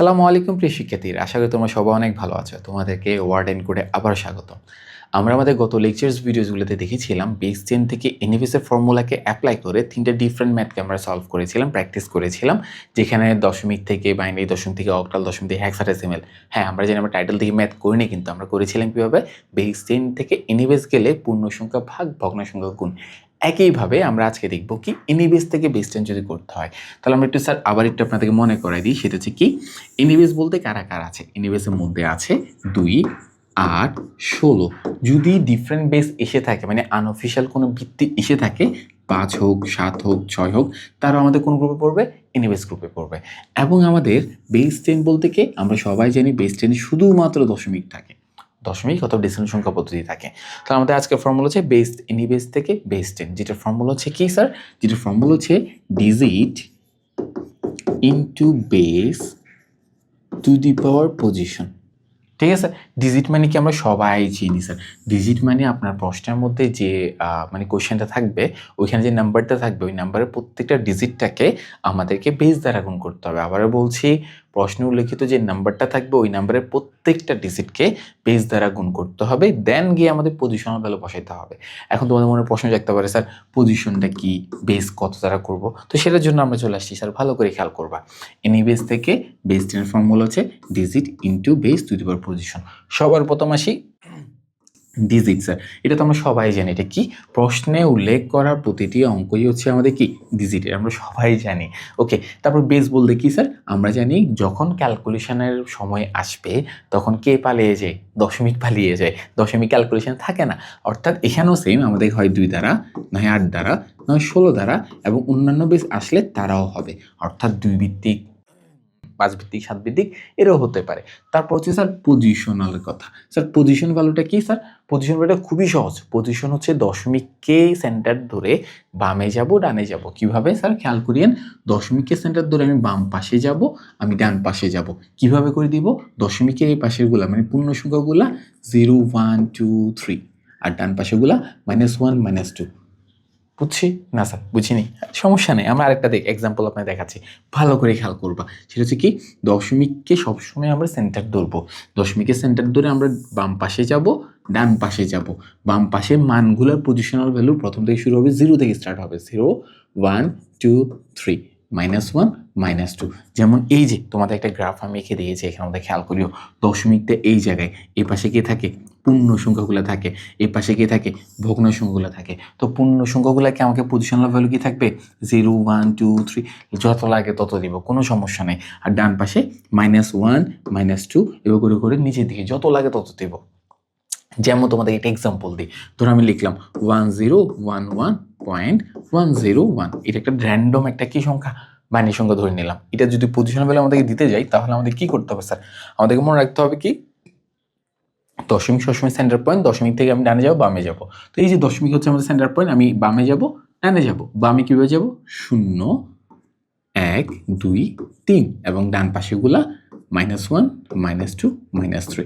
আসসালামু আলাইকুম প্রিয় শিক্ষার্থীরা, আশা করি তোমরা সবাই অনেক ভালো আছো। তোমাদেরকে ওয়ার্ড এন্ড কোডে আবার স্বাগত আমরা আমাদের গত লেকচার্স ভিডিওসগুলোতে দেখেছিলাম বেস টেন থেকে এনএফএসের ফর্মুলাকে অ্যাপ্লাই করে তিনটে ডিফারেন্ট ম্যাথকে আমরা সলভ করেছিলাম প্র্যাকটিস করেছিলাম, যেখানে দশমিক থেকে বাইনারি দশমিক থেকে অক্টাল দশমিক থেকে হ্যাক্সাডেসিমেল হ্যাঁ আমরা জানি আমরা টাইটেল থেকে ম্যাথ করিনি, কিন্তু আমরা করেছিলাম কীভাবে? বেস টেন থেকে এনএফএস গেলে পূর্ণ সংখ্যা ভাগ ভগ্ন সংখ্যা গুণ। একইভাবে আমরা আজকে দেখব কি এনিবেস থেকে বেস টেন যদি করতে হয়, তাহলে আমরা একটু স্যার আবার একটু আপনাদেরকে মনে করাই দিই, সেটা হচ্ছে কি এনিবেস বলতে কারা কারা আছে? এনিবেসের মধ্যে আছে দুই, আট, ষোলো। যদি ডিফারেন্ট বেস এসে থাকে মানে আনঅফিসিয়াল কোনো ভিত্তি এসে থাকে, পাঁচ হোক, সাত হোক, ছয় হোক তারা আমাদের কোন গ্রুপে পড়বে? এনিবেস গ্রুপে পড়বে। এবং আমাদের বেস টেন বলতে কি? আমরা সবাই জানি বেস টেন শুধুমাত্র দশমিক থাকে। দশমিক অথবা ডিসেন্ট সংখ্যা পদ্ধতি থাকে। তাহলে আমাদের আজকের ফর্মুলা হচ্ছে বেস এনিবেস থেকে বেস টেন যেটা ফর্মুলা হচ্ছে কি স্যার যেটা ফর্মুলা হচ্ছে digit into base to the power position ঠিক আছে? ডিজিট মানে কি আমরা সবাই চিনি স্যার ডিজিট মানে আপনার প্রশ্নের মধ্যে যে মানে কোয়েশ্চেনটা থাকবে, ওইখানে যে নাম্বারটা থাকবে, ওই নাম্বারের প্রত্যেকটা ডিজিটটাকে আমাদেরকে বেস দ্বারা গুণ করতে হবে। আবারও বলছি প্রশ্নে উল্লেখিত যে নাম্বারটা থাকবে, ওই নাম্বারের প্রত্যেকটা ডিজিটকে বেস দ্বারা গুণ করতে হবে দেন গিয়ে আমাদের পজিশনাল ভ্যালু বসাইতে হবে। এখন তোমাদের মনে প্রশ্ন জাগতে পারে, স্যার পজিশনটা কি? বেস কত দ্বারা করব? তো সেটার জন্য আমরা চলে আসছি, স্যার, ভালো করে খেয়াল করবা। এনি বেস থেকে বেস ট্রেন ফর্মুলা হচ্ছে digit into base to the power position সবার প্রথম আসি ডিজিট স্যার এটা তো আমরা সবাই জানি। এটা কি? প্রশ্নে উল্লেখ করার প্রতিটি অঙ্কই হচ্ছে আমাদের কি? ডিজিট আমরা সবাই জানি। ওকে তারপর বেস বলতে কি স্যার আমরা জানি যখন ক্যালকুলেশনের সময় আসবে, তখন কে পালিয়ে যায়? দশমিক পালিয়ে যায়। দশমিক ক্যালকুলেশন থাকে না। অর্থাৎ এখানেও সেম আমাদের হয় দুই দ্বারা, নয় আট দ্বারা, নয় ষোলো দ্বারা, এবং অন্যান্য বেস আসলে তারাও হবে। অর্থাৎ দুই ভিত্তিক পাঁচ ভিত্তিক সাত ভিত্তিক এরও হতে পারে। তারপর হচ্ছে স্যার পজিশনালের কথা। স্যার পজিশন ভ্যালুটা কি স্যার? পজিশন ভ্যালুটা খুবই সহজ। পজিশন হচ্ছে দশমিককে সেন্টার ধরে বামে যাব, ডানে যাব। কীভাবে স্যার? খেয়াল করিয়েন দশমিককে সেন্টার ধরে আমি বাম পাশে যাব, আমি ডান পাশে যাব। কীভাবে করে দিব? দশমিকের এই পাশেরগুলা মানে পূর্ণ সংখ্যাগুলা জিরো ওয়ান টু থ্রি আর ডান পাশেগুলা মাইনাস ওয়ান মাইনাস টু বুঝছি? না স্যার, বুঝিনি। সমস্যা নেই, আমরা আরেকটা দেখ এক্সাম্পল আপনাকে দেখাচ্ছি। ভালো করে খেয়াল করবা। সেটা হচ্ছে কি, দশমিককে সবসময় আমরা সেন্টার ধরবো। দশমিকের সেন্টার ধরে আমরা বাম পাশে যাব, ডান পাশে যাব। বাম পাশে মানগুলোর পজিশনাল ভ্যালু প্রথম থেকে শুরু হবে জিরো থেকে স্টার্ট হবে। Zero one two three minus one minus two যেমন এই যে তোমাদের একটা গ্রাফ আমি এঁকে দিয়েছি, এখানে আমাদের খেয়াল করিও দশমিকটা এই জায়গায় এই পাশে কে থাকে? পূর্ণ সংখ্যাগুলো থাকে। এই পাশে কে থাকে? ভগ্ন সংখ্যাগুলো থাকে। তো পূর্ণ সংখ্যাগুলোকে আমাকে পজিশনাল ভ্যালু কি থাকবে? জিরো ওয়ান টু থ্রি যত লাগে তত দিব, কোনো সমস্যা নেই। আর ডান পাশে মাইনাস ওয়ান মাইনাস টু এবার করে করে নিচের দিকে যত লাগে তত দিব। যেমন তোমাদের একটা এক্সাম্পল দিই। ধরো আমি লিখলাম one zero one one point one zero one এটা একটা র্যান্ডম একটা কি সংখ্যা? বাইনারি সংখ্যা ধরে নিলাম। এটা যদি পজিশন ভ্যালু আমাদেরকে দিতে যাই, তাহলে আমাদের কি করতে হবে স্যার আমাদেরকে মনে রাখতে হবে কি? দশমিক সবসময় সেন্টার পয়েন্ট দশমিক থেকে আমি ডানে যাব, বামে যাব। তো এই যে দশমিক হচ্ছে আমাদের সেন্টার পয়েন্ট আমি বামে যাব, ডানে যাব। বামে কীভাবে যাব? শূন্য, এক, দুই, তিন এবং ডান পাশেগুলা minus one minus two minus three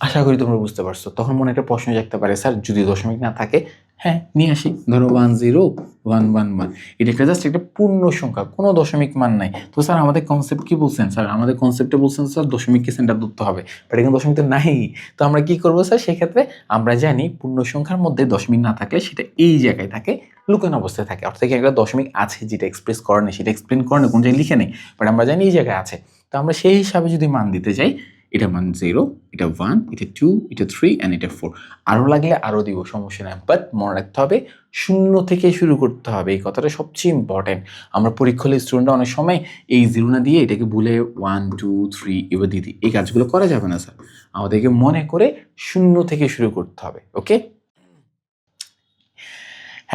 আশা করি তোমরা বুঝতে পারছ। তখন মনে একটা প্রশ্ন জাগতে পারে স্যার যদি দশমিক না থাকে হ্যাঁ নিয়ে আসি। ধরো one zero one one one এটা একটা জাস্ট একটা পূর্ণ সংখ্যা, কোনো দশমিক মান নাই। তো স্যার, আমাদের কনসেপ্ট কি বলছেন? স্যার, আমাদের কনসেপ্টে বলছেন, স্যার দশমিক দশমিককে সেন্টার ধরতে হবে। বাট এখানে দশমিক তো নাই। তো আমরা কি করব, স্যার? সেক্ষেত্রে আমরা জানি পূর্ণ সংখ্যার মধ্যে দশমিক না থাকলে সেটা এই জায়গায় থাকে, লুকানো অবস্থায় থাকে। অর্থাৎ এখানে একটা দশমিক আছে, যেটা এক্সপ্রেস করে না সেটা এক্সপ্লেন করে না কোন জায়গায় লিখে নেই। বাট আমরা জানি এই জায়গায় আছে। তো আমরা সেই হিসাবে যদি মান দিতে যাই এটা মান জিরো এটা ওয়ান এটা টু এটা থ্রি অ্যান্ড এটা ফোর আরও লাগলে আরও দিব, সমস্যা নেই বাট মনে রাখতে হবে, শূন্য থেকে শুরু করতে হবে, এই কথাটা সবচেয়ে ইম্পর্ট্যান্ট আমরা পরীক্ষা হলে স্টুডেন্টরা অনেক সময় এই জিরো না দিয়ে এটাকে ভুলে ওয়ান টু থ্রি এবার দিদি এই কাজগুলো করা যাবে না স্যার আমাদেরকে মনে করে শূন্য থেকে শুরু করতে হবে ওকে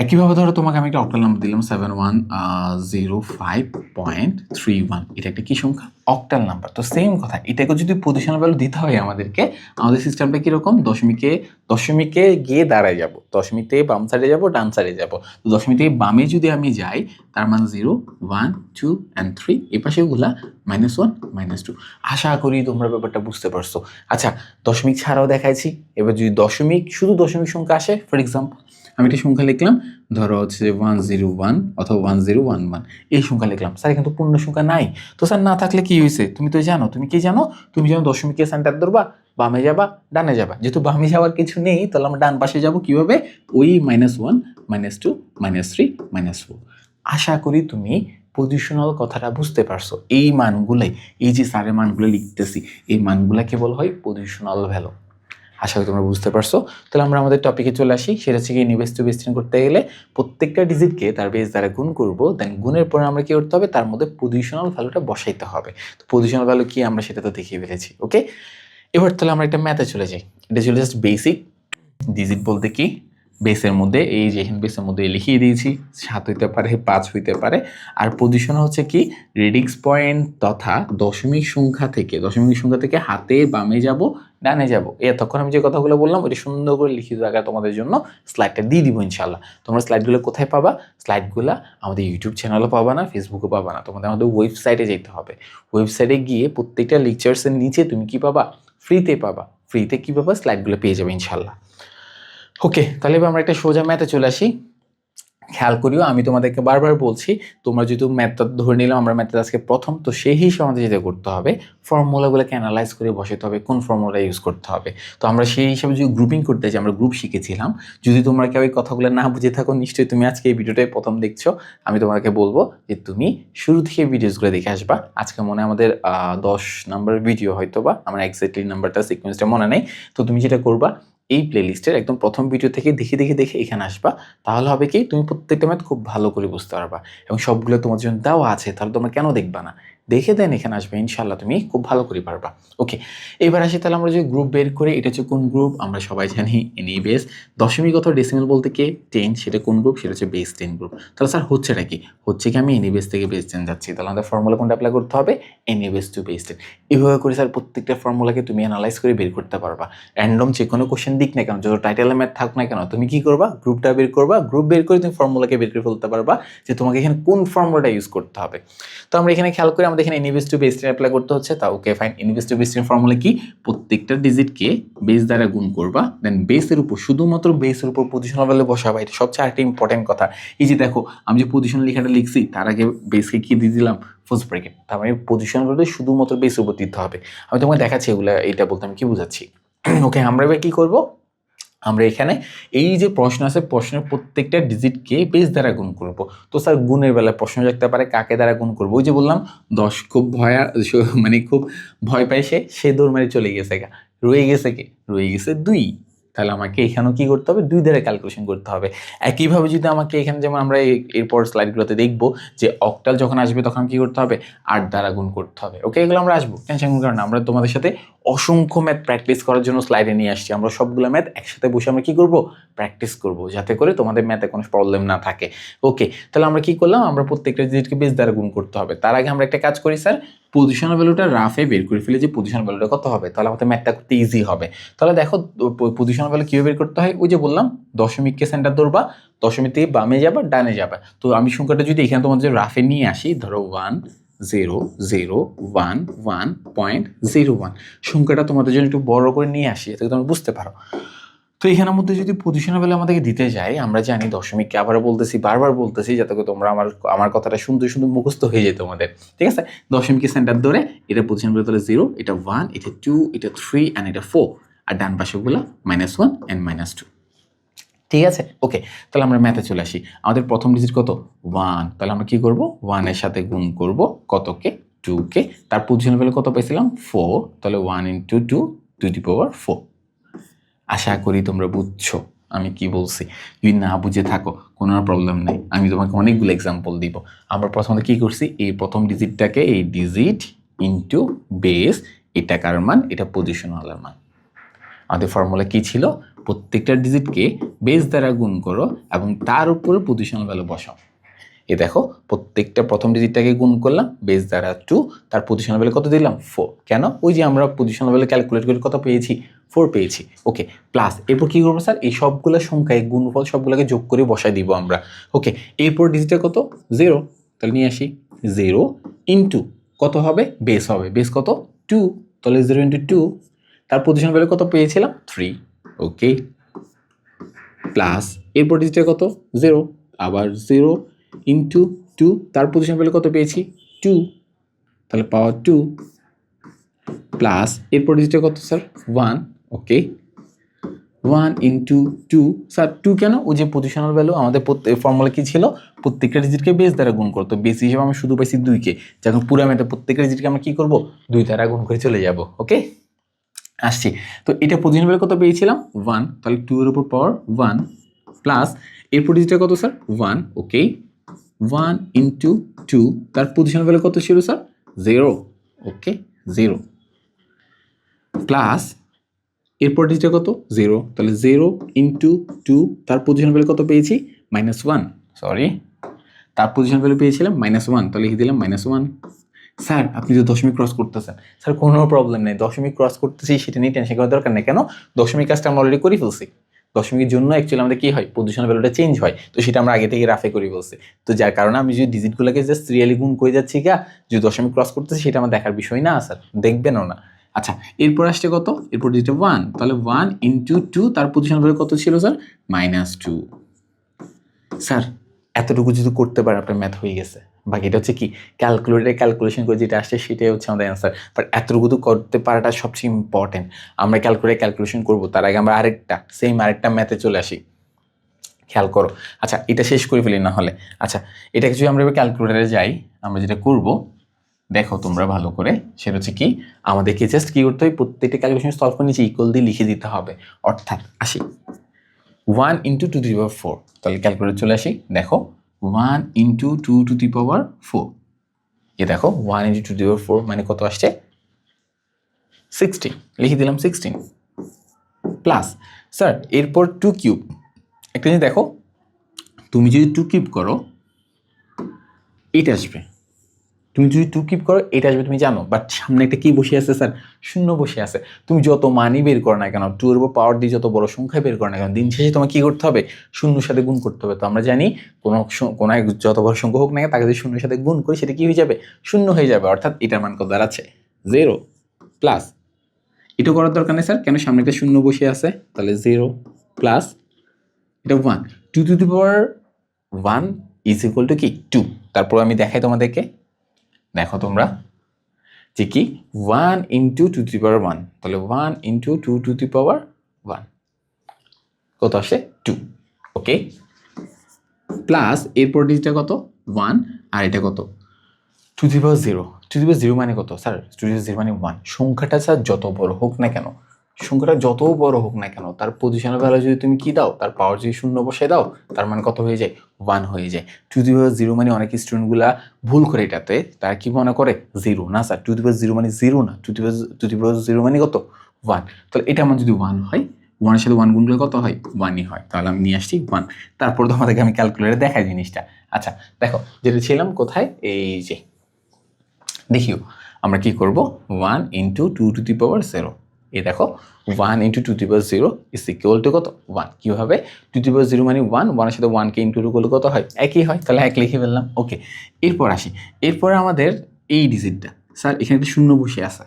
একইভাবে ধরো তোমাকে আমি একটা অক্টাল নাম্বার দিলাম seven one zero five point three one এটা একটা কি সংখ্যা? অক্টাল নাম্বার তো সেম কথা, এটাকে যদি পজিশনাল ভ্যালু দিতে হয় আমাদেরকে, আমাদের সিস্টেমটা কীরকম? দশমিকে দশমিকে গিয়ে দাঁড়ায় যাব। দশমিতে বাম সাইডে যাব, ডান সাইডে যাব। তো দশমিক থেকে বামে যদি আমি যাই, তার মান zero one two and three এ পাশেগুলা মাইনাস ওয়ান মাইনাস টু আশা করি তোমরা ব্যাপারটা বুঝতে পারছ। আচ্ছা দশমিক ছাড়াও দেখাইছি। এবার যদি দশমিক, শুধু দশমিক সংখ্যা আসে ফর এক্সাম্পল আমি একটা সংখ্যা লিখলাম, ধরো হচ্ছে ওয়ান জিরো ওয়ান অথবা ওয়ান জিরো ওয়ান ওয়ান এই সংখ্যা লিখলাম। স্যার, এখানে তো পূর্ণ সংখ্যা নাই। তো স্যার, না থাকলে কি হয়েছে তুমি তো জানো, তুমি কি জানো? তুমি যেন দশমিকের সেন্টার ধরবা, বামে যাবা, ডানে যাবা। যেহেতু বামে যাওয়ার কিছু নেই, তাহলে আমরা ডান পাশে যাব কীভাবে? ওই minus one minus two minus three minus four আশা করি তুমি পজিশনাল কথাটা বুঝতে পারছ। এই মানগুলাই, এই যে স্যারের মানগুলো লিখতেছি, এই মানগুলাকে বলা হয়? পজিশনাল ভ্যালু আশা করি তোমরা বুঝতে পারছ। তাহলে আমরা আমাদের টপিকে চলে আসি। সেটা হচ্ছে কি নিবেশ টু বেস্টিং করতে গেলে প্রত্যেকটা ডিজিটকে তার বেস দ্বারা গুণ করব দেন গুণের পরে আমরা কী করতে হবে? তার মধ্যে পজিশনাল ভ্যালুটা বসাইতে হবে। তো পজিশনাল ভ্যালু কী আমরা সেটা তো দেখিয়ে ফেলেছি ওকে এবার তাহলে আমরা একটা ম্যাথে চলে যাই। এটা ছিল জাস্ট বেসিক ডিজিট বলতে কি? বেসের মধ্যে, এই যে এখানে বেসের মধ্যে লিখিয়ে দিয়েছি, সাত হইতে পারে, পাঁচ হইতে পারে। আর পজিশন হচ্ছে কি রিডিক্স পয়েন্ট তথা দশমিক সংখ্যা থেকে, দশমিক সংখ্যা থেকে হাতে বামে যাব, ডানে যাব। এতক্ষণ আমি যে কথাগুলো বললাম ওটা সুন্দর করে লিখিত আকার তোমাদের জন্য স্লাইডটা দিয়ে দিব ইনশাল্লাহ তোমরা স্লাইডগুলো কোথায় পাবা? স্লাইডগুলো আমাদের ইউটিউব চ্যানেলও পাবা না ফেসবুকে পাবা না। তোমাদের আমাদের ওয়েবসাইটে যেতে হবে। ওয়েবসাইটে গিয়ে প্রত্যেকটা লেকচার্সের নিচে তুমি কি পাবা? ফ্রিতে পাবা। ফ্রিতে কী পাবা? স্লাইডগুলো পেয়ে যাবে ইনশাল্লাহ ওকে তাহলে এবার আমরা একটা সোজা ম্যাথে চলে আসি। খেয়াল করিও, আমি তোমাদেরকে বারবার বলছি, তোমরা যেহেতু ম্যাথটা ধরে নিলাম, আমরা ম্যাথটা আজকে প্রথম, তো সেই হিসেবে আমাদের যেটা করতে হবে ফর্মুলাগুলোকে অ্যানালাইজ করে বসাতে হবে, কোন ফর্মুলা ইউজ করতে হবে। তো আমরা সেই হিসাবে যদি গ্রুপিং করতে চাই আমরা গ্রুপ শিখেছিলাম। যদি তোমরা কেউ এই কথাগুলো না বুঝে থাকো, নিশ্চয়ই তুমি আজকে এই ভিডিওটাই প্রথম দেখছ। আমি তোমাকে বলব যে তুমি শুরু থেকে ভিডিওসগুলো দেখে আসবা। আজকে মনে হয় আমাদের দশ নাম্বার ভিডিও হয়তো বা আমার এক্স্যাক্টলি নাম্বারটা সিকোয়েন্সটা মনে নেই। তো তুমি যেটা করবা এই প্লেলিস্টের একদম প্রথম ভিডিও থেকে দেখে দেখে দেখে এখানে আসবা। তাহলে হবে কি, তুমি প্রত্যেকটা ম্যাথ খুব ভালো করে বুঝতে পারবা। এবং সবগুলো তোমার জন্য দেওয়া আছে, তাহলে তোমরা কেন দেখবা না? দেখে দেন এখানে আসবে ইনশাল্লাহ তুমি খুব ভালো করে পারবা। ওকে এবার আসি তাহলে আমরা যে গ্রুপ বের করে, এটা হচ্ছে কোন গ্রুপ আমরা সবাই জানি এনই বেস দশমিক অথবা ডেসিমেল বলতে কে? টেন সেটা কোন গ্রুপ সেটা হচ্ছে বেস টেন গ্রুপ তাহলে স্যার হচ্ছেটা কি? হচ্ছে কি আমি এনি বেস থেকে বেস টেন যাচ্ছি। তাহলে আমাদের ফর্মুলা কোনটা অ্যাপ্লাই করতে হবে? Any base to base ten এভাবে করে স্যার প্রত্যেকটা ফর্মুলাকে তুমি অ্যানালাইজ করে বের করতে পারবা। র্যান্ডম যে কোনো কোশ্চেন দিক না কেন, যত টাইটেল ম্যাথ থাক না কেন, তুমি কি করবা? গ্রুপটা বের করবা। গ্রুপ বের করে তুমি ফর্মুলাকে বের করে ফেলতে পারবা যে তোমাকে এখানে কোন ফর্মুলাটা ইউজ করতে হবে। তো আমরা এখানে খেয়াল করি আমাদের এখানে ইনভেস্ট টু বেস অ্যাপ্লাই করতে হচ্ছে, তা ওকে ফাইন ইনভেস্ট টু বেস ফর্মুলা কি? প্রত্যেকটা ডিজিটকে বেস দ্বারা গুণ করবা দেন বেসের উপর শুধুমাত্র বেসের উপর পজিশনাল ভ্যালু বসাবা, এটা সবচেয়ে আরেকটা ইম্পর্টেন্ট কথা। এই যে দেখো, আমি যে পজিশন লেখাটা লিখছি, তার আগে বেসকে কি দিয়ে দিলাম? ফার্স্ট ব্রেকেট তার মানে পজিশন ভ্যালু শুধুমাত্র বেসের উপর দিতে হবে। আমি তোমাকে দেখাচ্ছি এগুলো এটা বলতে আমি কি বুঝাচ্ছি? ওকে আমরা এবার কি করব? আমরা এখানে এই যে প্রশ্ন আছে, প্রশ্নের প্রত্যেকটা ডিজিটকে বেস দ্বারা গুণ করব। তো স্যার গুণের বেলায় প্রশ্ন থাকতে পারে, কাকে দ্বারা গুণ করব? ওই যে বললাম, দশ খুব ভয়া মানে খুব ভয় পায় সে সে দৌড় মারি চলে গেছে গা। রয়ে গেছে কে? রয়ে গেছে দুই। তাহলে আমাকে এখানেও কী করতে হবে? দুই দ্বারা ক্যালকুলেশন করতে হবে। একইভাবে যদি আমাকে এখানে যেমন আমরা এরপর স্লাইডগুলোতে দেখব যে অক্টাল যখন আসবে তখন কি করতে হবে? আট দ্বারা গুণ করতে হবে। ওকে এগুলো আমরা আসব টেনশন কারণে আমরা তোমাদের সাথে অসংখ্য ম্যাথ প্র্যাকটিস করার জন্য স্লাইডে নিয়ে আসছি। আমরা সবগুলো ম্যাথ একসাথে বসে আমরা কি করব? প্র্যাকটিস করব, যাতে করে তোমাদের ম্যাথে কোনো প্রবলেম না থাকে। ওকে তাহলে আমরা কি করলাম? আমরা প্রত্যেকটা ডিজিটকে বেশ দ্বারা গুণ করতে হবে। তার আগে আমরা একটা কাজ করি স্যার পজিশন ভ্যালুটা রাফে বের করে ফেলে যে পজিশন ভ্যালুটা কত হবে। তাহলে আমাদের ম্যাথটা করতে ইজি হবে। তাহলে দেখো পজিশন ভ্যালু কীভাবে বের করতে হয়? ওই যে বললাম, দশমিককে সেন্টার ধরবা, দশমিক থেকে বামে যাবা, ডানে যাবা। তো আমি সংখ্যাটা যদি এখানে তোমাদের রাফে নিয়ে আসি, ধরো one zero zero one one point zero one সংখ্যাটা তোমাদের জন্য একটু বড় করে নিয়ে আসি যাতে তোমরা বুঝতে পারো। তো এখানের মধ্যে যদি পজিশনাল ভ্যালু আমাদেরকে দিতে যায় আমরা জানি দশমিককে আবার বলতেছি, বারবার বলতেছি, যাতে করে তোমরা আমার আমার কথাটা সুন্দর সুন্দর মুখস্থ হয়ে যায় তোমাদের। ঠিক আছে? দশমিককে সেন্টার ধরে, এটা পজিশন ভ্যালু তাহলে জিরো এটা ওয়ান এটা টু এটা থ্রি অ্যান্ড এটা ফোর আর ডান পাশেগুলো minus one and minus two ঠিক আছে? ওকে তাহলে আমরা ম্যাথে চলে আসি। আমাদের প্রথম ডিজিট কত? ওয়ান তাহলে আমরা কি করব? ওয়ানের সাথে গুণ করব কতকে? টুকে তার পজিশন ভ্যালু কত পেয়েছিলাম ফোর তাহলে one into two to the power four আশা করি তোমরা বুঝছ আমি কি বলছি। যদি না বুঝে থাকো, কোনো প্রবলেম নেই। আমি তোমাকে অনেকগুলো এক্সাম্পল দিব। আমরা প্রথমত কি করছি? এই প্রথম ডিজিটটাকে এই ডিজিট ইন্টু বেস এটা কার মান? এটা পজিশনালের মান। আমাদের ফর্মুলা কি ছিল? প্রত্যেকটা ডিজিটকে বেস দ্বারা গুণ করো এবং তার উপরে পজিশন ভ্যালু বসাও। এ দেখো, প্রত্যেকটা প্রথম ডিজিটটাকে গুণ করলাম বেস দ্বারা টু তার পজিশনাল ভ্যালু কত দিলাম? ফোর কেন? ওই যে আমরা পজিশনাল ভ্যালু ক্যালকুলেট করে কত পেয়েছি? ফোর পেয়েছি। ওকে প্লাস এরপর কী করব স্যার? এই সবগুলো সংখ্যায় গুণফল সবগুলোকে যোগ করে বসাই দিব আমরা। ওকে এরপর ডিজিটটা কত? জিরো তাহলে নিয়ে আসি জিরো ইন্টু কত হবে? বেস হবে। বেস কত? টু তাহলে জিরো ইন্টু টু তার পজিশন ভ্যালু কত পেয়েছিলাম? থ্রি ওকে প্লাস এরপর ডিজিটটা কত জিরো আবার জিরো ইন্টু টু তার পজিশন পেলে কত পেয়েছি? টু তাহলে পাওয়ার টু প্লাস এরপর ডিজিটটা কত sir one okay one into two sir two কেন? ও যে পজিশনাল ভ্যালু আমাদের ফর্মুলা কি ছিল? প্রত্যেকটা ডিজিটকে বেস দ্বারা গুণ করতো। বেস হিসেবে আমি শুধু পাইছি দুইকে যখন পুরো ম্যাথে প্রত্যেকটা ডিজিটকে আমরা কি করব? দুই দ্বারা গুণ করে চলে যাব। ওকে আসছি। তো এটা পজিশন ভ্যালু কত পেয়েছিলাম ওয়ান তাহলে টু এর উপর পাওয়ার ওয়ান প্লাস এরপর ডিজিটটা কত sir one okay one into two তার পজিশন ভ্যালু কত ছিল sir zero okay zero plus এরপর ডিজিটটা কত? জিরো তাহলে জিরো ইন্টু টু তার পজিশন ভ্যালু কত পেয়েছি? মাইনাস ওয়ান সরি তার পজিশন ভ্যালু পেয়েছিলাম মাইনাস ওয়ান তাহলে লিখে দিলাম মাইনাস ওয়ান স্যার, আপনি তো দশমিক ক্রস করতেছেন, স্যার, কোনো প্রবলেম নেই। দশমিক ক্রস করতেছি, সেটা নিয়ে টেনশন করার দরকার নেই। কেন? দশমিক কাজটা আমরা অলরেডি করে ফেলছি। দশমিকের জন্য অ্যাকচুয়ালি আমাদের কী হয়? পজিশন ভ্যালুটা চেঞ্জ হয়। তো সেটা আমরা আগে থেকে রাফে করে বলছি তো যার কারণে আমি যদি ডিজিটগুলোকে জাস্ট সিরিয়ালি গুণ করে যাচ্ছি গা, যদি দশমিক ক্রস করতেছি, সেটা আমার দেখার বিষয় না, স্যার। দেখবেনও না। আচ্ছা এরপর আসছে কত? এরপর দিতে ওয়ান তাহলে ওয়ান ইন্টু টু তার পজিশন ভ্যালু কত ছিল, স্যার? মাইনাস টু স্যার এতটুকু যদি করতে পারে আপনার ম্যাথ হয়ে গেছে। বাকিটা হচ্ছে কি ক্যালকুলেটারে ক্যালকুলেশন করে যেটা আসছে সেটাই হচ্ছে আমাদের অ্যান্সার বাট এতটুকু তো করতে পারাটা সবচেয়ে ইম্পর্টেন্ট আমরা ক্যালকুলেটারে ক্যালকুলেশন করব, তার আগে আমরা আরেকটা সেম আরেকটা ম্যাথে চলে আসি। খেয়াল করো। আচ্ছা এটা শেষ করে ফেলি না হলে। আচ্ছা এটাকে যদি আমরা এবার ক্যালকুলেটারে যাই, আমরা যেটা করব, দেখো তোমরা ভালো করে, সেটা হচ্ছে কি, আমাদেরকে জাস্ট কী করতে হবে, প্রত্যেকটা ক্যালকুলেশন সলভ করে নিচে ইকুয়াল দিয়ে লিখে দিতে হবে। অর্থাৎ, আসি। One into two the power four তাহলে ক্যালকুলেট চলে আসি। দেখো one into two two the power four এ দেখো one into two the power four মানে কত আসছে? সিক্সটিন লিখে দিলাম সিক্সটিন প্লাস স্যার এরপর টু কিউব একটা জিনিস দেখো, তুমি যদি টু কিউব করো এটা আসবে। তুমি যদি টু কিপ করো এটা আসবে তুমি জানো। বাট সামনে একটা কি বসে আছে স্যার? শূন্য বসে আছে। তুমি যত মানি বের করো না কেন টু এর উপর পাওয়ার দিয়ে যত বড় সংখ্যা বের করো না কেন দিন শেষে তোমাকে কী করতে হবে? শূন্যর সাথে গুণ করতে হবে। তো আমরা জানি কোনো কোনো এক যত বড় সংখ্যা হোক না কেন, তাকে যদি শূন্যের সাথে গুণ করি সেটা কি হয়ে যাবে? শূন্য হয়ে যাবে। অর্থাৎ এটার মান কত দাঁড়াচ্ছে? জিরো প্লাস এটা করার দরকার নেই স্যার। কেন? সামনে একটা শূন্য বসে আছে তাহলে জিরো প্লাস এটা one two two the power one is equal to কি? টু তারপর আমি দেখাই তোমাদেরকে। দেখো তোমরা, যে কি? One into two two power one তাহলে one into two two two power one কত আসে? টু ওকে প্লাস এরপর ডিজিটটা কত? ওয়ান আর এটা কত? Two the power zero two the power zero মানে কত? Sir two the power zero মানে ওয়ান সংখ্যাটা স্যার যত বড় হোক না কেন সংখ্যাটা যত বড় হোক না কেন, তার পজিশনের ভ্যালু যদি তুমি কি দাও, তার পাওয়ার যদি শূন্য বসে দাও, তার মানে কত হয়ে যায়? ওয়ান হয়ে যায়। টু দি পাওয়ার জিরো মানে অনেক স্টুডেন্টগুলা ভুল করে এটাতে, তারা কি মনে করে? জিরো না sir two the power zero মানে জিরো না two the power two the power zero মানে কত? ওয়ান তাহলে এটা আমার যদি ওয়ান হয় ওয়ানের সাথে ওয়ান গুণ করলে কত হয়? ওয়ানই হয়। তাহলে আমি নিয়ে আসছি ওয়ান তারপর তোমাদেরকে আমি ক্যালকুলেটরে দেখাই জিনিসটা। আচ্ছা দেখো, যেটা ছিলাম কোথায়? এই যে, দেখিও, আমরা কি করব? One into two two the power zero এই দেখো one into two the zero is equal to কত? ওয়ান কীভাবে? টু দি জিরো মানে ওয়ান ওয়ানের সাথে ওয়ানকে ইন্টু টু করলে কত হয়? একই হয়। তাহলে এক লিখে ফেললাম। ওকে এরপর আসি। এরপরে আমাদের এই ডিজিটটা স্যার, এখানে একটা শূন্য বসে আছে।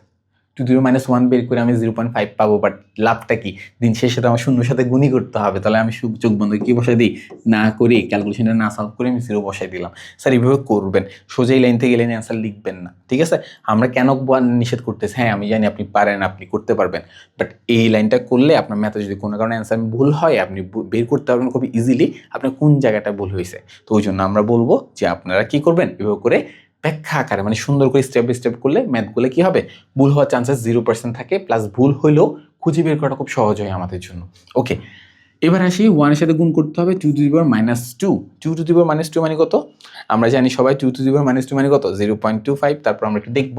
টু জিরো মাইনাস ওয়ান বের করে আমি জিরো পয়েন্ট ফাইভ পাবো বাট লাভটা কি? দিন শেষে তো আমার শূন্যর সাথে গুণই করতে হবে, তাহলে আমি চোখ বন্ধ কি বসাই দিই? না করে ক্যালকুলেশনটা না সলভ করে আমি জিরো বসাই দিলাম। স্যার এইভাবে করবেন, সোজা এই লাইন থেকে লাইনে অ্যান্সার লিখবেন না, ঠিক আছে? আমরা কেন নিষেধ করতেছি? হ্যাঁ আমি জানি আপনি পারেন, আপনি করতে পারবেন বাট এই লাইনটা করলে আপনার ম্যাথে যদি কোনো কারণে অ্যান্সার ভুল হয়, আপনি বের করতে পারবেন খুব ইজিলি আপনার কোন জায়গাটা ভুল হয়েছে? তো ওই জন্য আমরা বলব যে আপনারা কি করবেন? এভাবে করে ব্যাখ্যা আকারে মানে সুন্দর করে স্টেপ বাই স্টেপ করলে ম্যাথগুলো কি হবে? ভুল হওয়ার চান্সেস জিরো পার্সেন্ট থাকে প্লাস ভুল হইলেও খুঁজে বের করাটা খুব সহজ হয় আমাদের জন্য। ওকে এবার আসি ওয়ানের সাথে গুণ করতে হবে two two the power minus two two two the power minus two মানে কত? আমরা জানি সবাই two two the power minus two মানে কত? জিরো পয়েন্ট টু ফাইভ তারপর আমরা একটু দেখব।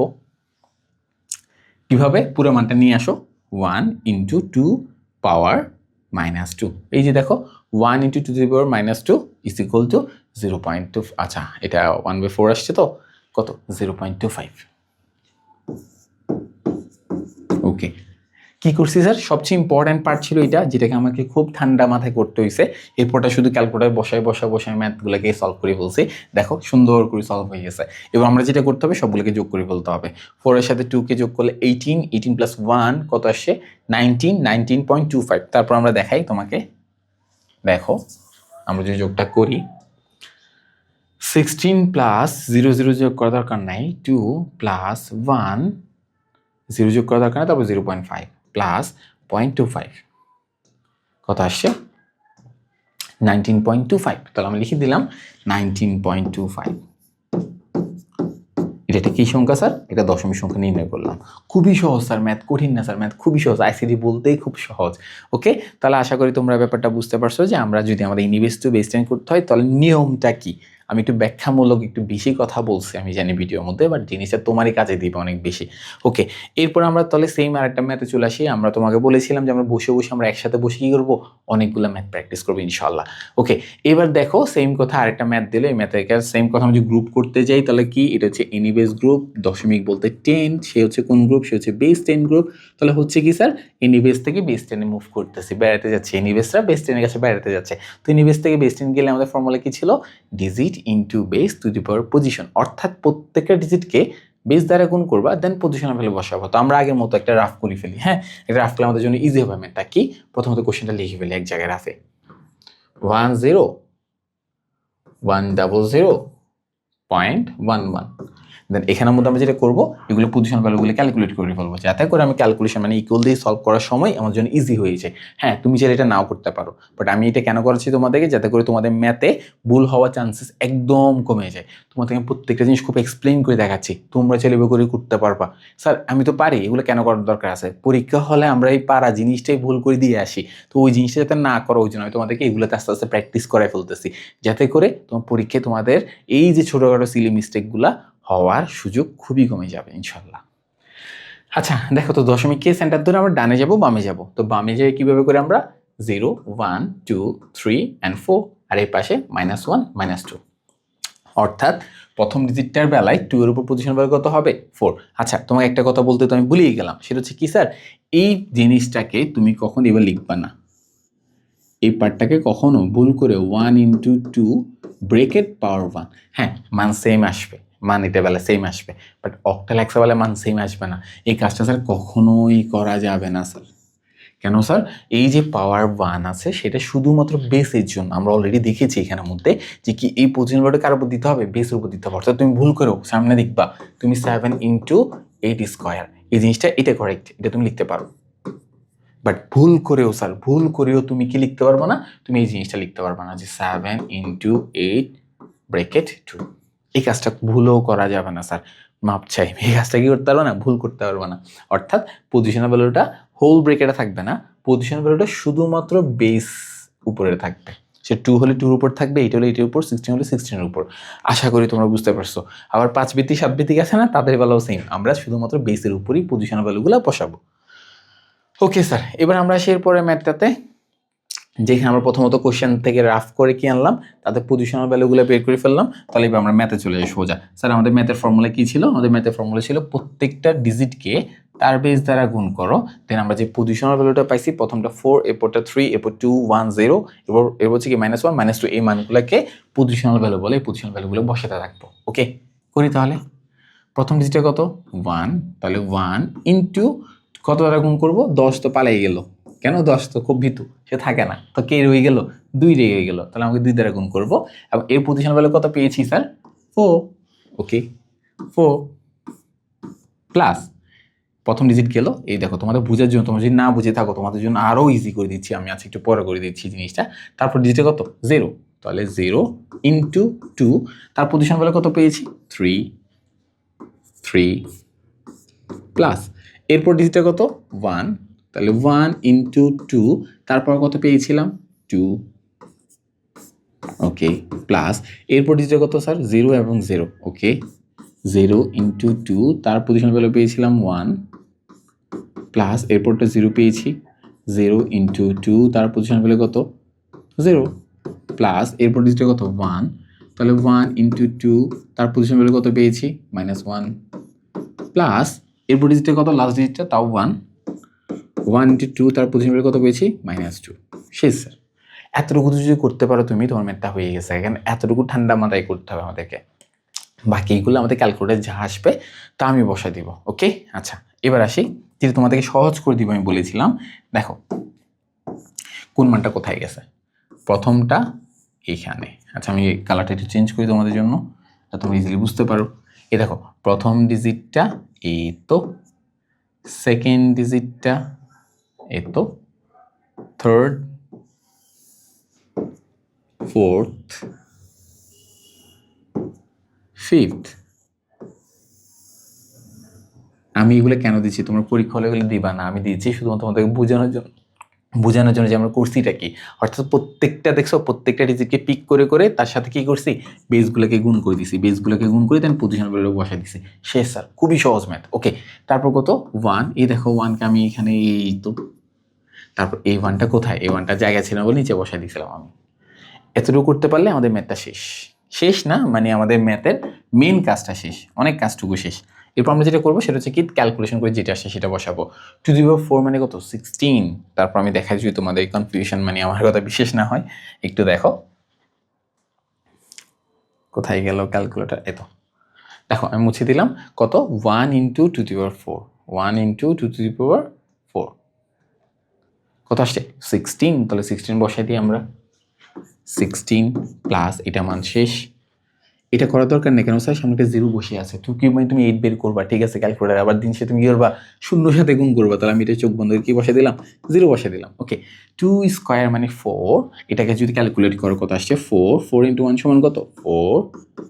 কীভাবে? পুরো মানটা নিয়ে আসো। One into two power minus two এই যে দেখো one into two the power minus two is equal to zero point two আচ্ছা এটা ওয়ান বাই ফোর আসছে তো? কত? Zero point two five okay কি করছি স্যার? সবচেয়ে ইম্পর্ট্যান্ট পার্ট ছিল এটা, যেটাকে আমাকে খুব ঠান্ডা মাথায় করতে হয়েছে। এরপরটা শুধু ক্যালকুলেটার বসায় বসায় বসায় ম্যাথগুলোকে সলভ করে ফেলছি। দেখো, সুন্দর করে সলভ হয়ে গেছে। এবার আমরা যেটা করতে হবে, সবগুলোকে যোগ করে ফেলতে হবে। ফোরের সাথে টুকে যোগ করলে এইটিন এইটিন প্লাস ওয়ান কত আসছে nineteen nineteen point two five তারপর আমরা দেখাই তোমাকে। দেখো, আমরা যদি যোগটা করি সিক্সটিন প্লাস জিরো জিরো যোগ করা দরকার নাই টু প্লাস ওয়ান জিরো যোগ করা দরকার নাই, তারপর zero point five plus point two five কত আসছে? নাইনটিন পয়েন্ট টু ফাইভ তাহলে আমি লিখে দিলাম নাইনটিন পয়েন্ট টু ফাইভ এটা কী সংখ্যা, স্যার? এটা দশমিক সংখ্যা নির্ণয় করলাম। খুবই সহজ, স্যার। ম্যাথ কঠিন না, স্যার। ম্যাথ খুবই সহজ। আইসিডি বলতেই খুব সহজ। ওকে? তাহলে আশা করি তোমরা ব্যাপারটা বুঝতে পারছ যে আমরা যদি আমাদের ইনভেস্ট টু বেস্টেন করতে হয়, তাহলে নিয়মটা কি? আমি একটু ব্যাখ্যামূলক একটু বেশি কথা বলছি, আমি জানি ভিডিওর মধ্যে বাট জিনিসটা তোমারই কাজে দিবে অনেক বেশি। ওকে এরপর আমরা তাহলে সেম আরেকটা ম্যাথে চলে আসি। আমরা তোমাকে বলেছিলাম যে আমরা বসে বসে আমরা একসাথে বসে কী করব? অনেকগুলো ম্যাথ প্র্যাকটিস করব ইনশাল্লাহ ওকে এবার দেখো সেম কথা আরেকটা ম্যাথ দিলে, এই ম্যাথে সেম কথা আমি যদি গ্রুপ করতে যাই, তাহলে কি? এটা হচ্ছে এনিবেস গ্রুপ দশমিক বলতে টেন সে হচ্ছে কোন গ্রুপ সে হচ্ছে বেস টেন গ্রুপ তাহলে হচ্ছে কি স্যার এনিবেস থেকে বেস টেনে মুভ করতেছি, বেড়াতে যাচ্ছে। এনিবেসরা বেস টেনের কাছে বেড়াতে যাচ্ছে। তো এনিবেস থেকে বেস টেন গেলে আমাদের ফর্মুলা কি ছিল? Digit into base two the power position অর্থাৎ প্রত্যেকটা ডিজিটকে বেস দ্বারা গুণ করবা দেন পজিশনে ভ্যালু বসাবো। তো আমরা আগের মতো একটা রাফ করে ফেলি হ্যাঁ? একটা রাফ করলে আমাদের জন্য ইজি হবে। ম্যাথটা কি? প্রথমত কোশ্চেনটা লিখে ফেলি এক জায়গায় রাফে one zero one double zero point one one then এখানের মধ্যে আমরা যেটা করব, এগুলো পজিশন ভ্যালুগুলো ক্যালকুলেট করে ফেলব। যাতে করে আমি ক্যালকুলেশন মানে ইকুয়াল দিয়ে সলভ করার সময় আমার জন্য ইজি হয়ে যায়। হ্যাঁ তুমি চাইলে এটা নাও করতে পারো। বাট আমি এটা কেন করাচ্ছি তোমাদেরকে? যাতে করে তোমাদের ম্যাথে ভুল হওয়ার চান্সেস একদম কমে যায়। তোমাদেরকে প্রত্যেকটা জিনিস খুব এক্সপ্লেন করে দেখাচ্ছি। তোমরা এভাবে করে করতে পারবা। স্যার আমি তো পারি, এগুলো কেন করার দরকার আছে? পরীক্ষা হলে আমরা এই পারা জিনিসটাই ভুল করে দিয়ে আসি। তো ওই জিনিসটা যাতে না করো ওই জন্য আমি তোমাদেরকে এগুলোতে আস্তে আস্তে প্র্যাকটিস করাই ফেলতেছি। যাতে করে তোমার পরীক্ষায় তোমাদের এই যে ছোটোখাটো সিলি মিস্টেকগুলা হওয়ার সুযোগ খুবই কমে যাবে ইনশাল্লাহ আচ্ছা দেখো তো দশমিক কে সেন্টার ধরে আমরা ডানে যাব, বামে যাব। তো বামে যাই কীভাবে করে আমরা? Zero one two three and four আর এই পাশে মাইনাস ওয়ান মাইনাস টু অর্থাৎ প্রথম ডিজিটটার বেলায় টু এর উপর পজিশন বের কত হবে ফোর আচ্ছা তোমাকে একটা কথা বলতে তো আমি ভুলিয়ে গেলাম। সেটা হচ্ছে কি, স্যার? এই জিনিসটাকে তুমি কখন এবার লিখবা না। এই পার্টটাকে কখনো ভুল করে one into two bracket power one হ্যাঁ মান সেম আসবে। মান এটা বেলা সেম আসবে। বাট অক্টাল একশো বেলা মান সেম আসবে না। এই কাজটা স্যার কখনোই করা যাবে না স্যার কেন স্যার এই যে পাওয়ার ওয়ান আছে, সেটা শুধুমাত্র বেসের জন্য। আমরা অলরেডি দেখেছি এখানের মধ্যে যে কি এই পজিশন বোর্ডে কার উপর দিতে হবে? বেসের উপর দিতে হবে। অর্থাৎ তুমি ভুল করো, সামনে দেখবা। তুমি সেভেন ইন্টু এইট স্কোয়ার এই জিনিসটা, এটা কারেক্ট এটা তুমি লিখতে পারো। বাট ভুল করেও স্যার ভুল করেও তুমি কি লিখতে পারবে না? তুমি এই জিনিসটা লিখতে পারবে না যে seven into eight bracket two এই কাজটা ভুলও করা যাবে না, স্যার। মাপ চাই। এই কাজটা কি করতে পারব না? ভুল করতে পারব না। অর্থাৎ পজিশনাল ভ্যালুটা হোল ব্রেকেটে থাকবে না। পজিশনাল ভ্যালুটা শুধুমাত্র বেস উপরে থাকবে। সে টু হলে টুর উপর থাকবে এইট হলে এইটের উপর সিক্সটিন হলে সিক্সটিনের উপর। আশা করি তোমরা বুঝতে পারছ। আবার পাঁচ ভিত্তিক সাত ভিত্তিক আছে না, তাদের বেলাও সেম আমরা শুধুমাত্র বেসের উপরই পজিশনাল ভ্যালুগুলো বসাবো। ওকে স্যার এবার আমরা আসি এরপরে ম্যাথটাতে যেখানে আমরা প্রথমত কোশ্চেন থেকে রাফ করে কি আনলাম, তাতে পজিশনাল ভ্যালুগুলো বের করে ফেললাম, তাহলে এবার আমরা ম্যাথে চলে যাই সোজা। স্যার আমাদের ম্যাথের ফর্মুলা কি ছিল? আমাদের ম্যাথের ফর্মুলা ছিল প্রত্যেকটা ডিজিটকে তার বেস দ্বারা গুণ করো। দেন আমরা যে পজিশনাল ভ্যালুটা পাইছি, প্রথমটা ফোর এরপরটা থ্রি এরপর টু ওয়ান জিরো এরপর এরপর হচ্ছে কি মাইনাস ওয়ান মাইনাস টু এই মানগুলোকে পজিশনাল ভ্যালু বলে এই পজিশনাল ভ্যালুগুলো বসাতে রাখব। ওকে করি তাহলে? প্রথম ডিজিটটা কত? ওয়ান তাহলে ওয়ান ইন্টু কত দ্বারা গুণ করব? দশ তো পালাই গেল। কেন দশ তো খুব ভীতু সে থাকে না। তো কে রয়ে গেল? দুই রয়ে গেল। তাহলে আমাকে দুই দ্বারা গুণ করব। এবং এর পজিশন ভ্যালু কত পেয়েছি sir four okay four plus প্রথম ডিজিট গেল। এই দেখো তোমাদের বোঝার জন্য তোমরা যদি না বুঝে থাকো তোমাদের জন্য আরও ইজি করে দিচ্ছি। আমি আজকে একটু পরে করে দিচ্ছি জিনিসটা। তারপর ডিজিটে কত? জিরো তাহলে জিরো ইন্টু টু তার পজিশন ভ্যালু কত পেয়েছি? থ্রি থ্রি প্লাস এরপর ডিজিটে কত? ওয়ান তাহলে ওয়ান ইন্টু টু তারপর কত পেয়েছিলাম? টু ওকে প্লাস এরপর ডিজিটটা কত স্যার জিরো এবং zero okay zero into two তার পজিশন ভ্যালু পেয়েছিলাম ওয়ান প্লাস এরপরটা জিরো পেয়েছি। জিরো ইন্টু টু তার পজিশন ভ্যালু কত? জিরো প্লাস এরপর ডিজিটটা কত? ওয়ান তাহলে ওয়ান ইন্টু টু তার পজিশন ভ্যালু কত পেয়েছি? মাইনাস ওয়ান প্লাস এরপর ডিজিটটা কত? লাস্ট ডিজিটটা তাও ওয়ান ওয়ান ইন্টু টু তার পজিশন কত পেয়েছি? মাইনাস টু শেষ স্যার এতটুকু যদি করতে পারো, তুমি তোমার ম্যাথটা হয়ে গেছে। এখানে এতটুকু ঠান্ডা মাথায় করতে হবে আমাদেরকে। বাকিগুলো আমাদের ক্যালকুলেটার যা আসবে, তা আমি বসাই দিব ওকে আচ্ছা এবার আসি। যেটা তোমাদেরকে সহজ করে দিব, আমি বলেছিলাম। দেখো, কোন মানটা কোথায় গেছে? প্রথমটা এইখানে আচ্ছা আমি কালারটা একটু চেঞ্জ করি তোমাদের জন্য তোমরা ইজিলি বুঝতে পারো। এই দেখো, প্রথম ডিজিটটা এই তো সেকেন্ড ডিজিটটা এই তো থার্ড ফোর্থ ফিফথ আমি এগুলো কেন দিচ্ছি? তোমরা পরীক্ষা হলে দিবা না, আমি দিচ্ছি শুধুমাত্র তোমাদেরকে বোঝানোর জন্য। বোঝানোর জন্য যে আমরা করছিটা কি? অর্থাৎ প্রত্যেকটা দেখছ, প্রত্যেকটা ডিজিটকে পিক করে করে তার সাথে কি করছি? বেসগুলোকে গুণ করে দিছি। বেসগুলোকে গুণ করে দেন পজিশন বেরো বসাই দিছি। শেষ স্যার খুবই সহজ ম্যাথ ওকে তারপর কত? ওয়ান এই দেখো ওয়ানকে আমি এখানে এই তো তারপর এই ওয়ানটা কোথায়? এই ওয়ানটা জায়গা ছিল বলে নিচে বসাই দিয়েছিলাম আমি। এতটুকু করতে পারলে আমাদের ম্যাথটা শেষ। শেষ না মানে আমাদের ম্যাথের মেন কাজটা শেষ। অনেক কাজটুকু শেষ। এরপর আমরা যেটা করব সেটা হচ্ছে কি ক্যালকুলেশন করে যেটা আসে সেটা বসাবো। টু দি ফোর মানে কত? সিক্সটিন তারপর আমি দেখাই যদি তোমাদের কনফিউশন মানে আমার কথা বিশেষ না হয়, একটু দেখো। কোথায় গেল ক্যালকুলেটার এত দেখো, আমি মুছে দিলাম। কত? One into two the four one into two two the power কত আসছে? সিক্সটিন তাহলে সিক্সটিন বসাই দিই আমরা। সিক্সটিন প্লাস এটা মান শেষ। এটা করার দরকার নেই, কেন স্যার সামনে একটা জিরো বসে আছে। তুমি কি মানে তুমি এইট বের করবা? ঠিক আছে ক্যালকুলেটার আবার দিন সে তুমি কি করবা? শূন্য সাথে গুণ করবা। তাহলে আমি এটা চোখ বন্ধ করে কি বসে দিলাম? জিরো বসে দিলাম। ওকে টু স্কোয়ার মানে ফোর এটাকে যদি ক্যালকুলেট করো, কত আসছে? ফোর ফোর ইন্টু ওয়ান সমান কত? Four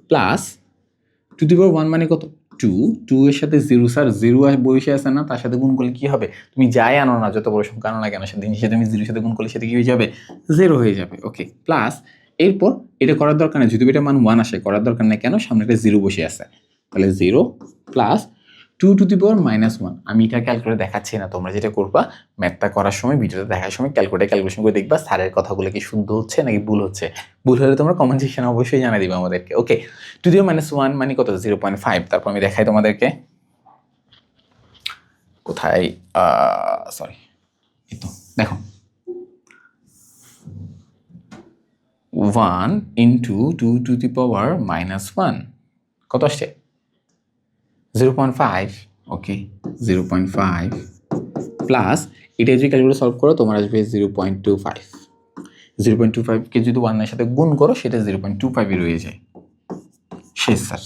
plus two the one মানে কত? টু টু এর সাথে জিরো স্যার জিরো বসে আছে না, তার সাথে গুণ করলে কি হবে? তুমি যাই আনো না, যত বড় সংখ্যা আনো না কেন সেদিন সাথে তুমি জিরোর সাথে গুণ করলে সেটা কি হয়ে যাবে? জিরো হয়ে যাবে ওকে প্লাস এরপর এটা করার দরকার নেই, যদি এটা মান ওয়ান আসে, করার দরকার নেই কেন? সামনে একটা জিরো বসে আছে। তাহলে zero plus two two the power minus one আমি এটা ক্যালকুলেট দেখাচ্ছি না, তোমরা যেটা করবা ম্যাথটা করার সময় ভিডিওটা দেখার সময় ক্যালকুলেটর ক্যালকুলেশন করে দেখবা স্যারের কথাগুলো কি শুদ্ধ হচ্ছে নাকি ভুল হচ্ছে। ভুল হলে তোমরা কমেন্ট সেকশনে অবশ্যই জানিয়ে দিবে আমাদেরকে okay two the minus one মানে কত? জিরো পয়েন্ট ফাইভ তারপর আমি দেখাই তোমাদেরকে। কোথায়? সরি এই দেখো। One into two two the power minus one কত আসছে? Zero point five okay zero point five plus এটা যদি ক্যালকুলেট সলভ করো, তোমার আসবে zero point two five zero point two ফাইভকে যদি ওয়ানের সাথে গুণ করো, সেটা জিরো পয়েন্ট টু ফাইভই রয়ে যায়। শেষ স্যার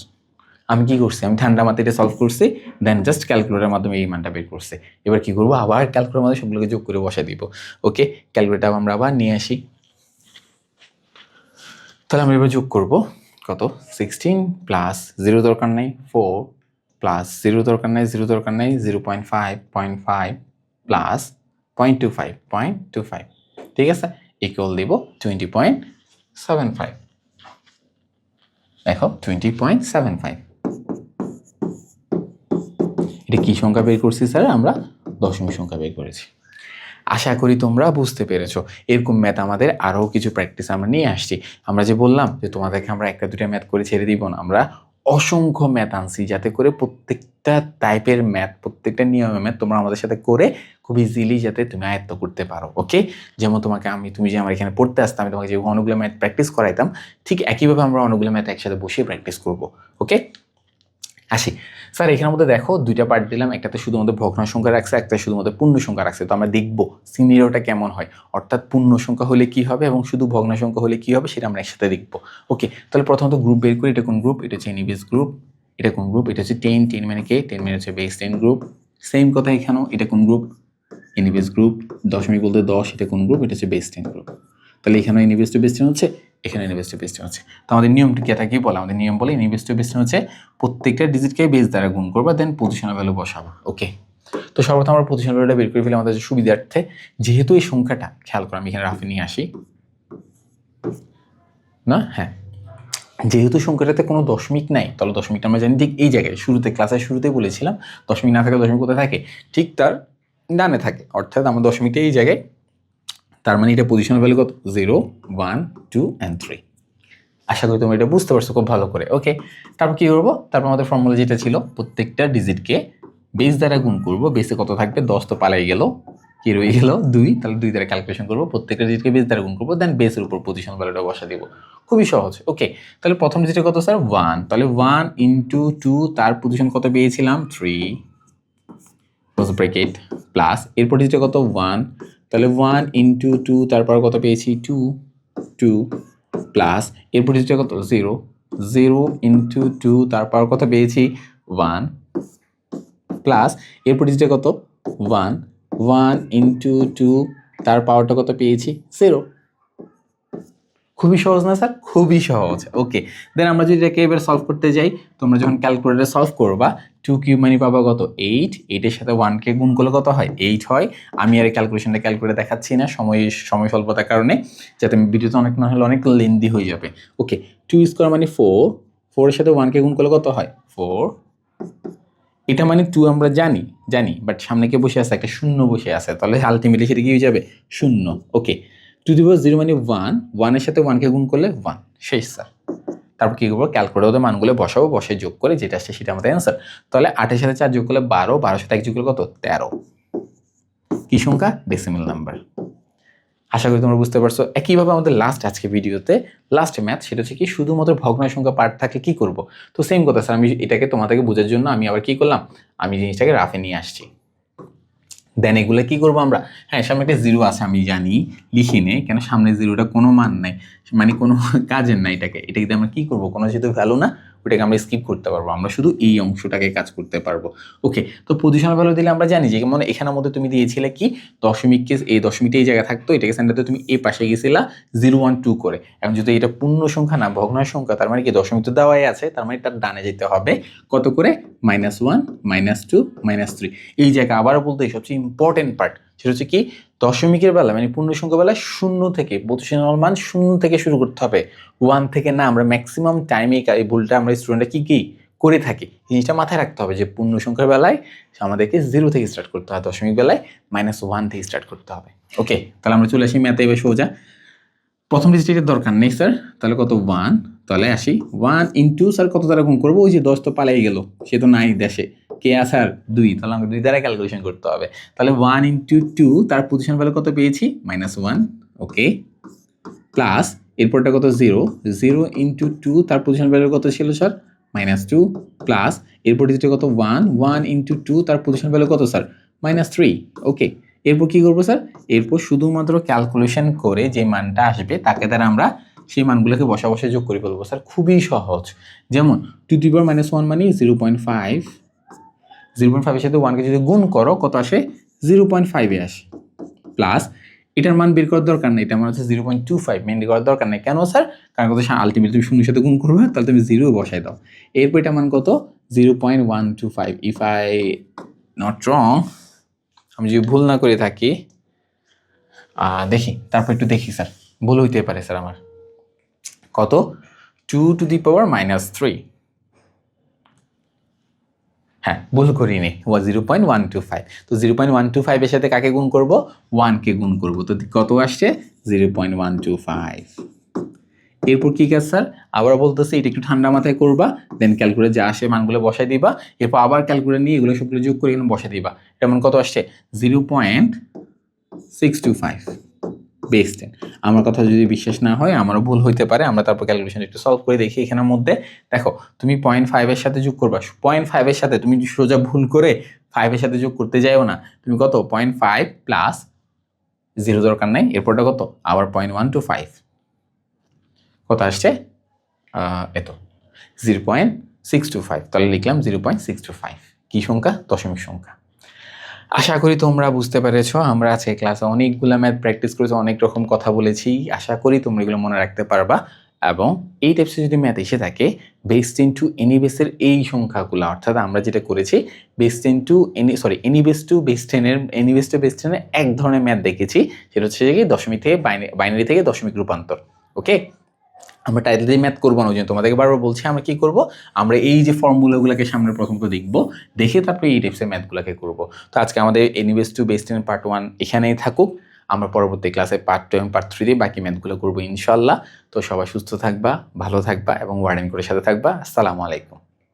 আমি কি করছি? আমি ঠান্ডা মাথায় এটা সলভ করছি দেন জাস্ট ক্যালকুলেটারের মাধ্যমে এই মানটা বের করছি। এবার কি করব? আবার ক্যালকুলেটার মধ্যে সবগুলোকে যোগ করে বসাই দিব ওকে ক্যালকুলেটার আমরা আবার নিয়ে আসি। তাহলে আমরা এবার যোগ করব। কত? সিক্সটিন প্লাস জিরো দরকার নেই ফোর প্লাস জিরো দরকার নেই জিরো দরকার নেই zero point five point five plus point two five point two five ঠিক আছে? ইকুয়াল দিব টোয়েন্টি পয়েন্ট সেভেন ফাইভ দেখো টোয়েন্টি পয়েন্ট সেভেন ফাইভ এটা কী সংখ্যা বের করছি স্যার আমরা দশমিক সংখ্যা বের করেছি। আশা করি তোমরা বুঝতে পেরেছ। এরকম ম্যাথ আমাদের আরও কিছু প্র্যাকটিস আমরা নিয়ে আসছি। আমরা যে বললাম যে তোমাদেরকে আমরা একটা দুটা ম্যাথ করে ছেড়ে দিব না, আমরা অসংখ্য ম্যাথ আনছি যাতে করে প্রত্যেকটা টাইপের ম্যাথ প্রত্যেকটা নিয়মের ম্যাথ তোমরা আমাদের সাথে করে খুব ইজিলি যাতে তুমি আয়ত্ত করতে পারো ওকে যেমন তোমাকে আমি, তুমি যে আমার এখানে পড়তে আসতাম আমি তোমাকে যে অনেকগুলো ম্যাথ প্র্যাকটিস করাইতাম, ঠিক একইভাবে আমরা অনেকগুলো ম্যাথ একসাথে বসে প্র্যাকটিস করব ওকে আসি। স্যার, এখানের মধ্যে দেখো, দুইটা পার্ট দিলাম, একটাতে শুধুমাত্র ভগ্ন সংখ্যা রাখছে একটা শুধুমাত্র পূর্ণ সংখ্যা রাখছে। তো আমরা দেখব সিনিয়রটা কেমন হয়। অর্থাৎ পূর্ণ সংখ্যা হলে কি হবে এবং শুধু ভগ্ন সংখ্যা হলে কি হবে সেটা আমরা একসাথে দেখব। ওকে তাহলে প্রথমত গ্রুপ বের করি। এটা কোন গ্রুপ এটা হচ্ছে এনিবিএস গ্রুপ এটা কোন গ্রুপ এটা হচ্ছে টেন টেন মানে কে? টেন মানে হচ্ছে বেস টেন গ্রুপ সেম কথা এখানেও। এটা কোন গ্রুপ এনিবিএস গ্রুপ দশমিক বলতে দশ, এটা কোন গ্রুপ এটা হচ্ছে বেস টেন গ্রুপ তাহলে এখানে এনিবিএস টু বেস হচ্ছে এখানে ইনভেস্ট টু বেস্ট হচ্ছে। তো আমাদের নিয়মটি কি, এটা কি বলে? আমাদের নিয়ম বলে ইনভেস্ট টু বেস্ট হচ্ছে, প্রত্যেকটা ডিজিটকে বেস দ্বারা গুণ করবা দেন পজিশনাল ভ্যালু বসাবা ওকে তো সর্বপ্রথম আমরা পজিশনাল ভ্যালুটা বের করে ফেলে আমাদের সুবিধার্থে। যেহেতু এই সংখ্যাটা, খেয়াল করে, আমি এখানে রাফে নিয়ে আসি। না? হ্যাঁ। যেহেতু সংখ্যাটাতে কোনো দশমিক নাই, তাহলে দশমিকটা আমরা জানি ঠিক এই জায়গায়, শুরুতে ক্লাসের শুরুতেই বলেছিলাম, দশমিক না থাকলে দশমিক কোথায় থাকে? ঠিক তার ডানে থাকে, অর্থাৎ আমার দশমিকটা এই জায়গায় তার মানে এটা পজিশনাল ভ্যালু কত? Zero one two and three আশা করি তুমি এটা বুঝতে পারছ খুব ভালো করে ওকে তারপর কী করব? তারপর আমাদের ফর্মুলা যেটা ছিল, প্রত্যেকটা ডিজিটকে বেস দ্বারা গুণ করব। বেসে কত থাকবে? দশ, তো পালাই গেল। কি রয়ে গেল? দুই, তাহলে দুই দ্বারা ক্যালকুলেশন করব। প্রত্যেকটা ডিজিটকে বেস দ্বারা গুণ করব দেন বেসের উপর পজিশনাল ভ্যালুটা বসা দিব। খুবই সহজ ওকে তাহলে প্রথম ডিজিটে কত স্যার ওয়ান তাহলে ওয়ান ইন্টু টু তার পজিশন কত পেয়েছিলাম? থ্রি ব্রেকেট প্লাস এরপর ডিজিটে কত? ওয়ান তাহলে ওয়ান ইন্টু টু তারপর কত পেয়েছি? টু টু প্লাস এরপর যেটা কত? জিরো জিরো ইন্টু টু তারপর কত পেয়েছি? ওয়ান প্লাস এরপর যেটা কত? ওয়ান ওয়ান ইন্টু টু তার পাওয়ারটা কত পেয়েছি? জিরো খুবই সহজ না স্যার খুবই সহজ। ওকে দেন আমরা যদি এটাকে এবার সলভ করতে যাই, তোমরা যখন ক্যালকুলেটারে সলভ করবা টু কিউব মানে পাবা কত? এইট এইটের সাথে ওয়ানকে গুণ করলে কত হয়? এইট হয়। আমি আর ক্যালকুলেশনটা ক্যালকুলেটর দেখাচ্ছি না সময় সময় স্বল্পতার কারণে, যাতে ভিডিওতে অনেক না হলে অনেক লেন্দি হয়ে যাবে। ওকে টু স্কোয়ার মানে ফোর ফোরের সাথে ওয়ানকে গুণ করলে কত হয়? ফোর এটা মানে টু আমরা জানি জানি বাট সামনে কে বসে আছে? একটা শূন্য বসে আছে। তাহলে আলটিমেটলি সেটা কি হয়ে যাবে? শূন্য। Okay two the power zero মানে ওয়ান ওয়ানের সাথে ওয়ানকে গুণ করলে ওয়ান শেষ স্যার তারপর কী করব? ক্যালকুলেটর মানগুলো বসাবো, বসে যোগ করে যেটা আসছে সেটা আমাদের অ্যান্সার তাহলে আটের সাথে চার যোগ করলে বারো বারো সাথে এক যোগ করলে কত? তেরো। কি সংখ্যা? ডেসিমেল নাম্বার আশা করি তোমরা বুঝতে পারছ। একইভাবে আমাদের লাস্ট আজকে ভিডিওতে লাস্ট ম্যাথ সেটা হচ্ছে কি শুধুমাত্র ভগ্নাংশ সংখ্যা পার্ট থাকলে কি করব? তো সেম কথা স্যার আমি এটাকে তোমাদেরকে বোঝার জন্য আমি আবার কি করলাম? আমি জিনিসটাকে রাফে নিয়ে আসছি। দেন এগুলো কি করব আমরা? হ্যাঁ সামনে একটা জিরো আছে, আমি জানি, লিখি নে কেন সামনে জিরোটা কোনো মান নাই মানে কোনো কাজের না এটাকে। এটা কিন্তু আমরা কী করব? কোনো যেহেতু ভ্যালু না ওটাকে আমরা স্কিপ করতে পারব। আমরা শুধু এই অংশটাকে কাজ করতে পারব। ওকে তো পজিশনাল ভ্যালু দিলে আমরা জানি যে মানে এখানের মধ্যে তুমি দিয়েছিলে কি? দশমিককে এই দশমিকটা এই জায়গায় থাকতো, এটাকে সেন্টারতে তুমি এ পাশে গেছিলা জিরো ওয়ান টু করে। এখন যদি এটা পূর্ণ সংখ্যা না, ভগ্নাংশ সংখ্যা, তার মানে কি দশমিক তো দেওয়াই আছে, তার মানে তার ডানে যেতে হবে। কত করে? Minus one minus two minus three এই জায়গায় আবারও বলতে সবচেয়ে ইম্পর্টেন্ট পার্ট সেটা হচ্ছে কি? দশমিকের বেলা মানে পূর্ণ সংখ্যা বেলা শূন্য থেকে পজিশনাল মান শূন্য থেকে শুরু করতে হবে। ওয়ান থেকে না, আমরা ম্যাক্সিমাম টাইমে এই ভুলটা আমরা স্টুডেন্টরা কী কী করে থাকি জিনিসটা মাথায় রাখতে হবে যে পূর্ণ সংখ্যার বেলায় আমাদেরকে জিরো থেকে স্টার্ট করতে হয়, দশমিক বেলায় মাইনাস ওয়ান থেকে স্টার্ট করতে হবে। ওকে তাহলে আমরা চলে আসি ম্যাথে এবার সোজা। প্রথম ডিজিটের দরকার নেই স্যার তাহলে কত? ওয়ান তাহলে আসি। ওয়ান ইন্টু স্যার কত দ্বারা গুণ করব? ওই যে দশ তো পালাই গেল, সে তো নাই দেশে। কে আসার দুই? তাহলে আমাকে দুই দ্বারা ক্যালকুলেশন করতে হবে। তাহলে ওয়ান ইন্টু টু তার পজিশন ভ্যালু কত পেয়েছি? মাইনাস ওয়ান ওকে প্লাস এরপরটা কত? জিরো জিরো ইন্টু টু তার পজিশন ভ্যালু কত ছিল স্যার মাইনাস টু প্লাস এরপর ডিজিটে কত? ওয়ান ওয়ান ইন্টু টু তার পজিশন ভ্যালু কত স্যার মাইনাস থ্রি ওকে এরপর কী করব স্যার এরপর শুধুমাত্র ক্যালকুলেশন করে যে মানটা আসবে, তাকে দ্বারা আমরা সেই মানগুলোকে বসা বসে যোগ করে ফেলব স্যার খুবই সহজ। যেমন two the power minus one মানে zero point five zero point ফাইভের সাথে ওয়ানকে যদি গুণ করো, কত আসে? জিরো পয়েন্ট ফাইভে আসে। প্লাস এটার মান বের করার দরকার নেই এটা আমার হচ্ছে জিরো পয়েন্ট টু ফাইভ মেন করার দরকার নেই। কেন স্যার কারণ কত আলটিমেটলি তুমি শূন্যের সাথে গুণ করবে, তাহলে তুমি জিরো বসাই দাও। এরপর এটা মান কত? Zero point one two five if I not wrong আমি যদি ভুল না করে থাকি দেখি, তারপর একটু দেখি স্যার ভুল হইতে পারে স্যার আমার। কত? Two two the power minus three হ্যাঁ ভুল করিনি ওয়া zero point one two five তো জিরো পয়েন্ট ওয়ান টু ফাইভের সাথে কাকে গুণ করব? ওয়ানকে গুণ করব। তো কত আসছে? Zero point one two five এরপর কি কাজ স্যার? আবার বলতেছে, এটা একটু ঠান্ডা মাথায় করবা দেন ক্যালকুলেট যা আসে মানগুলো বসাই দিবা। এরপর আবার ক্যালকুলেট নিয়ে এগুলো সবগুলো যোগ করে এখানে বসাই দিবা। এমন কত আসছে? Zero point six two five base ten আমার কথা যদি বিশ্বাস না হয়, আমারও ভুল হইতে পারে। আমরা তারপর ক্যালকুলেশন একটু সলভ করে দেখি এখানের মধ্যে। দেখো, তুমি পয়েন্ট ফাইভের সাথে যোগ করবা। পয়েন্ট ফাইভের সাথে তুমি সোজা ভুল করে ফাইভের সাথে যোগ করতে যাইও না। তুমি কত? পয়েন্ট ফাইভ প্লাস জিরো দরকার নাই। এরপরটা কত? আবার পয়েন্ট ওয়ান টু ফাইভ কত আসছে? এত। Zero point six two five তাহলে লিখলাম zero point six two five কী সংখ্যা? দশমিক সংখ্যা। আশা করি তোমরা বুঝতে পেরেছ, আমরা আজকে ক্লাসে অনেকগুলো ম্যাথ প্র্যাকটিস করেছি, অনেক রকম কথা বলেছি। আশা করি তোমরা এগুলো মনে রাখতে পারবা এবং এই টাইপসে যদি ম্যাথ এসে থাকে বেস্ট ইন টু এনি বেসের এই সংখ্যাগুলো, অর্থাৎ আমরা যেটা করেছি best in two any sorry any base two base টেনের এনি বেস টু বেস টেনের এক ধরনের ম্যাথ দেখেছি, সেটা হচ্ছে কি দশমিক থেকে বাইনারি থেকে দশমিক রূপান্তর ওকে আমরা টাইটেল দিয়ে ম্যাথ করব না, ওই জন্য তোমাদেরকে বারবার বলছি, আমরা কি করব? আমরা এই যে ফর্মুলাগুলোকে সামনে প্রথমত দেখব, দেখে তারপরে এই টাইপসের ম্যাথগুলোকে করব। তো আজকে আমাদের any base two best ten part one এখানেই থাকুক, আমরা পরবর্তী ক্লাসে পার্ট টু এবং পার্ট থ্রি দিয়ে বাকি ম্যাথগুলো করব ইনশাল্লাহ। তো সবাই সুস্থ থাকবা, ভালো থাকবা এবং ওয়ার্ডেন করে সাথে থাকবা। আসসালামু আলাইকুম।